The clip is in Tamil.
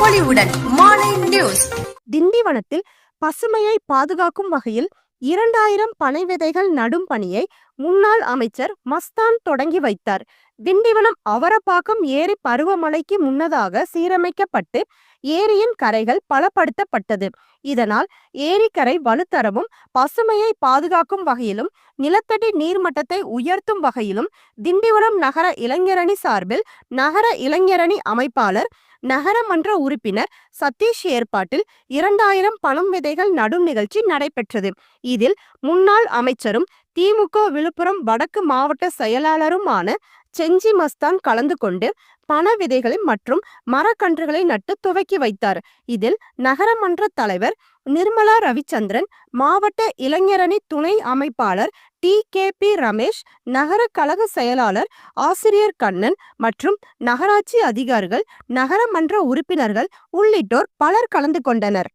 பொலிவுடன் மாலை நியூஸ். திண்டிவனத்தில் பசுமையை பாதுகாக்கும் வகையில் இரண்டாயிரம் பனை விதைகள் நடும் பணியை முன்னாள் அமைச்சர் மஸ்தான் தொடங்கி வைத்தார். திண்டிவனம் அவரப்பாக்கம் ஏரி பருவமழைக்கு முன்னதாக சீரமைக்கப்பட்டு ஏரியின் கரைகள் பலப்படுத்தப்பட்டது. இதனால் ஏரிக்கரை வலுத்தரவும் பசுமையை பாதுகாக்கும் வகையிலும் நிலத்தடி நீர்மட்டத்தை உயர்த்தும் வகையிலும் திண்டிவனம் நகர இளைஞரணி சார்பில் நகர இளைஞரணி அமைப்பாளர் நகரமன்ற உறுப்பினர் சதீஷ் ஏற்பாட்டில் இரண்டாயிரம் பணம் விதைகள் நடும் நிகழ்ச்சி நடைபெற்றது. இதில் முன்னாள் அமைச்சரும் திமுக விழுப்புரம் வடக்கு மாவட்ட செயலாளருமான செஞ்சி மஸ்தான் கலந்து கொண்டு பண விதைகளை மற்றும் மரக்கன்றுகளை நட்டு துவக்கி வைத்தார். இதில் நகரமன்ற தலைவர் நிர்மலா ரவிச்சந்திரன் மாவட்ட இளைஞரணி துணை அமைப்பாளர் டி. கே. பி. ரமேஷ் நகர கழக செயலாளர் ஆசிரியர் கண்ணன் மற்றும் நகராட்சி அதிகாரிகள் நகரமன்ற உறுப்பினர்கள் உள்ளிட்டோர் பலர் கலந்து கொண்டனர்.